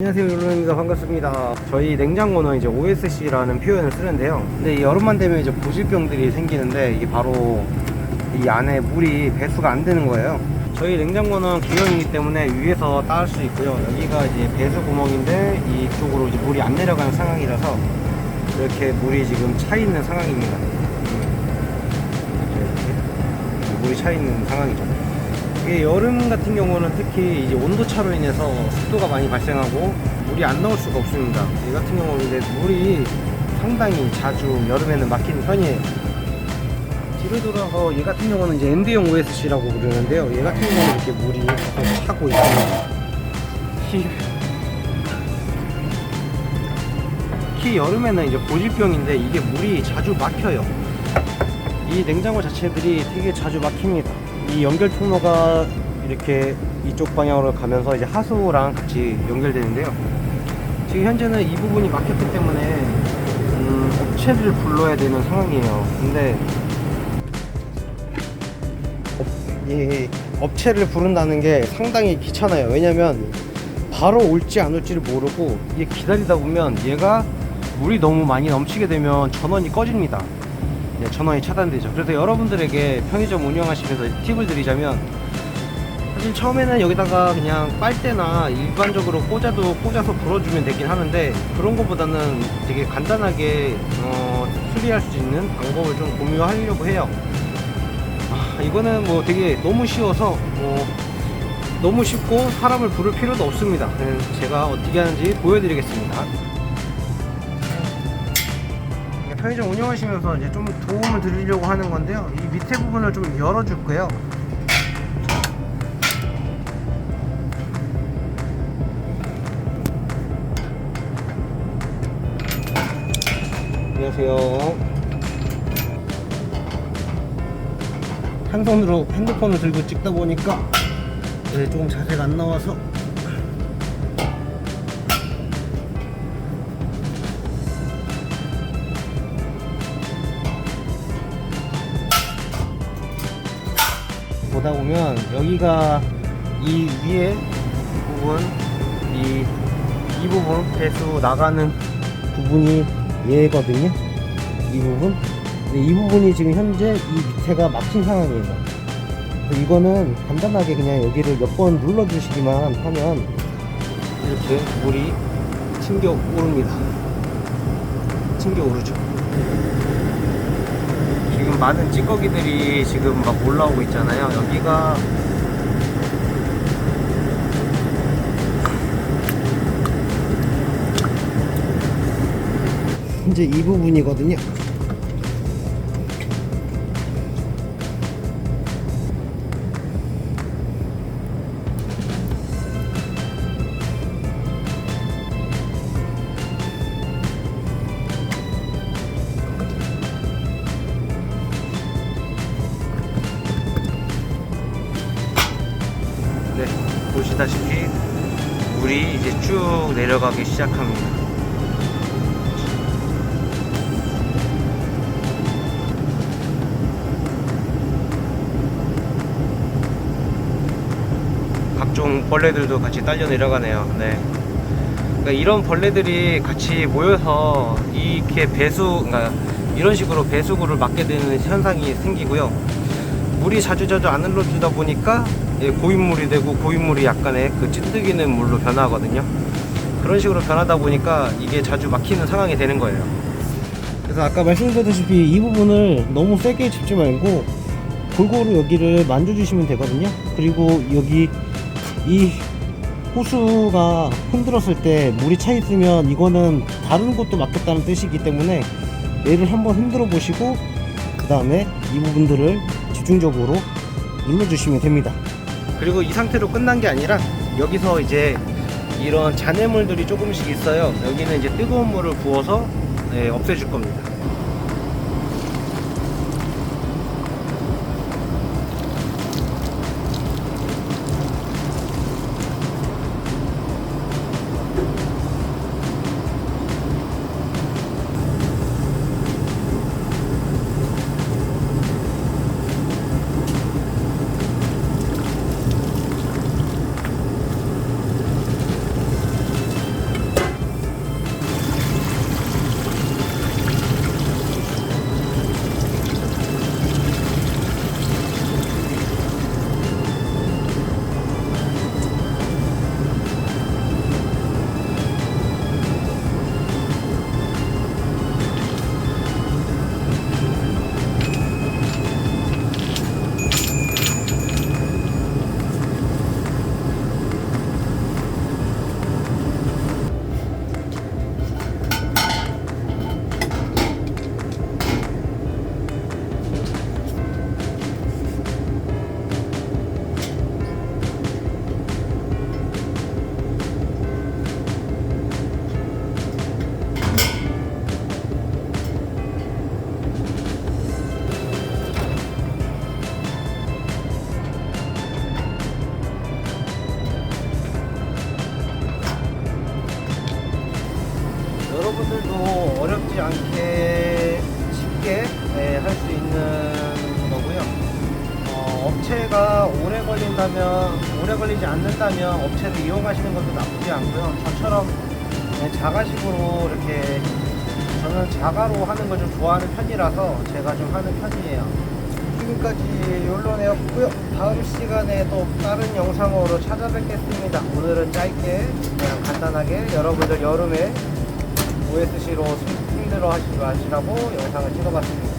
안녕하세요 율로입니다. 반갑습니다. 저희 냉장고는 이제 OSC라는 표현을 쓰는데요. 근데 이 여름만 되면 이제 보질병들이 생기는데 이게 바로 이 안에 물이 배수가 안 되는 거예요. 저희 냉장고는 구형이기 때문에 위에서 따를 수 있고요. 여기가 이제 배수 구멍인데 이쪽으로 이제 물이 안 내려가는 상황이라서 이렇게 물이 지금 차 있는 상황입니다. 물이 차 있는 상황이죠 이게 여름 같은 경우는 특히 이제 온도 차로 인해서 습도가 많이 발생하고 물이 안 나올 수가 없습니다. 이 같은 경우는 이제 물이 상당히 자주 여름에는 막히는 편이에요. 뒤로 돌아서 얘 같은 경우는 이제 MD용 OSC라고 부르는데요. 얘 같은 경우는 이렇게 물이 계속 차고 있습니다. 히, 특히 여름에는 이제 고질병인데 이게 물이 자주 막혀요. 이 냉장고 자체들이 되게 자주 막힙니다. 이 연결 통로가 이렇게 이쪽 방향으로 가면서 이제 하수랑 같이 연결되는데요. 지금 현재는 이 부분이 막혔기 때문에 음, 업체를 불러야 되는 상황이에요. 근데 업, 예, 업체를 부른다는 게 상당히 귀찮아요. 왜냐면 바로 올지 안 올지를 모르고 이게 기다리다 보면 얘가 물이 너무 많이 넘치게 되면 전원이 꺼집니다. 네, 전원이 차단되죠. 그래서 여러분들에게 편의점 운영하시면서 팁을 드리자면 사실 처음에는 여기다가 그냥 빨대나 일반적으로 꽂아도 꽂아서 불어주면 되긴 하는데 그런 것보다는 되게 간단하게 어, 수리할 수 있는 방법을 좀 공유하려고 해요. 아, 이거는 뭐 되게 너무 쉬워서 뭐 너무 쉽고 사람을 부를 필요도 없습니다. 제가 어떻게 하는지 보여드리겠습니다. 편의점 운영하시면서 이제 좀 도움을 드리려고 하는 건데요. 이 밑에 부분을 좀 열어줄 거예요. 안녕하세요. 한 손으로 핸드폰을 들고 찍다 보니까 네, 조금 자세가 안 나와서 보다 보면 여기가 이 위에 부분 이, 이 부분 배수 나가는 부분이 얘거든요. 이 부분. 이 부분이 지금 현재 이 밑에가 막힌 상황이에요. 이거는 간단하게 그냥 여기를 몇 번 눌러 주시기만 하면 이렇게 물이 튕겨 오릅니다. 튕겨 오르죠 지금 많은 찌꺼기들이 지금 막 올라오고 있잖아요. 여기가 이제 이 부분이거든요. 보시다시피 물이 이제 쭉 내려가기 시작합니다. 각종 벌레들도 같이 딸려 내려가네요. 네. 그러니까 이런 벌레들이 같이 모여서 이렇게 배수, 그러니까 이런 식으로 배수구를 막게 되는 현상이 생기고요. 물이 자주 자주 안 흘러주다 보니까 예, 고인물이 되고 고인물이 약간의 그 찌뜨기는 물로 변하거든요. 그런 식으로 변하다 보니까 이게 자주 막히는 상황이 되는 거예요. 그래서 아까 말씀드렸다시피 이 부분을 너무 세게 짚지 말고 골고루 여기를 만져주시면 되거든요. 그리고 여기 이 호수가 흔들었을 때 물이 차 있으면 이거는 다른 곳도 막혔다는 뜻이기 때문에 얘를 한번 흔들어 보시고 그 다음에 이 부분들을 집중적으로 눌러주시면 됩니다. 그리고 이 상태로 끝난 게 아니라 여기서 이제 이런 잔해물들이 조금씩 있어요. 여기는 이제 뜨거운 물을 부어서 네, 없애줄 겁니다. 여러분들도 어렵지 않게 쉽게 네, 할수 있는 거고요. 어, 업체가 오래 걸린다면 오래 걸리지 않는다면 업체를 이용하시는 것도 나쁘지 않고요. 저처럼 네, 자가식으로 이렇게 저는 자가로 하는 걸 좀 좋아하는 편이라서 제가 좀 하는 편이에요. 지금까지 욜로네였고요. 다음 시간에 또 다른 영상으로 찾아뵙겠습니다. 오늘은 짧게 그냥 간단하게 여러분들 여름에 OSC로 힘들어 하시라고 영상을 찍어봤습니다.